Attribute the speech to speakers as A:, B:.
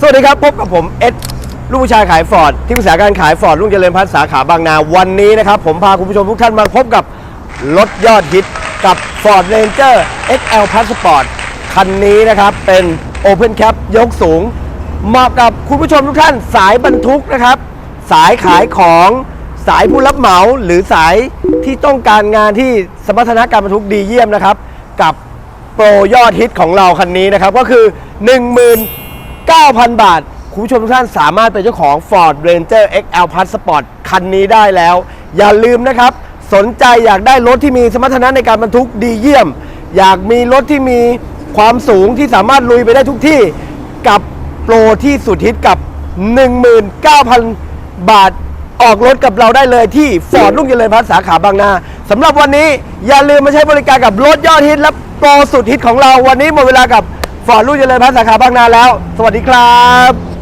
A: สวัสดีครับ พบกับผมเอ็ดลูกผู้ชายขายฟอร์ดที่ปรึกษาการขายฟอร์ดรุ่งเจริญพัฒน์สาขาบางนาวันนี้นะครับ ผมพาคุณผู้ชมทุกท่านมาพบกับ รถยอดฮิตกับ Ford Ranger XL Passport คันนี้นะครับ เป็น Open Cap ยกสูง เหมาะกับคุณผู้ชมทุกท่านสายบรรทุกนะครับ สายขายของสายผู้รับเหมาหรือสายที่ต้องการงานที่สมรรถนะการบรรทุกดีเยี่ยมนะครับ กับโปรยอดฮิตของเราคันนี้นะครับ ก็คือ 9,000 บาท คุณผู้ชมทุกท่านสามารถเป็นเจ้าของ Ford Ranger XL Passport คันนี้ได้แล้ว อย่าลืมนะครับ สนใจอยากได้รถที่มีสมรรถนะในการบรรทุกดีเยี่ยม อยากมีรถที่มีความสูงที่สามารถลุยไปได้ทุกที่กับโปรที่สุดฮิตกับ 19,000 บาทออกรถกับเราได้เลยที่ฟอร์ดรุ่งเจริญพัฒน์สาขาบางนาสำหรับวันนี้อย่าลืมมาใช้บริการกับรถยอดฮิตและโปรสุดฮิตของเราวันนี้หมดเวลากับ ฟอร์ดลู่เจริญพัฒน์สาขาบางนาแล้ว สวัสดีครับ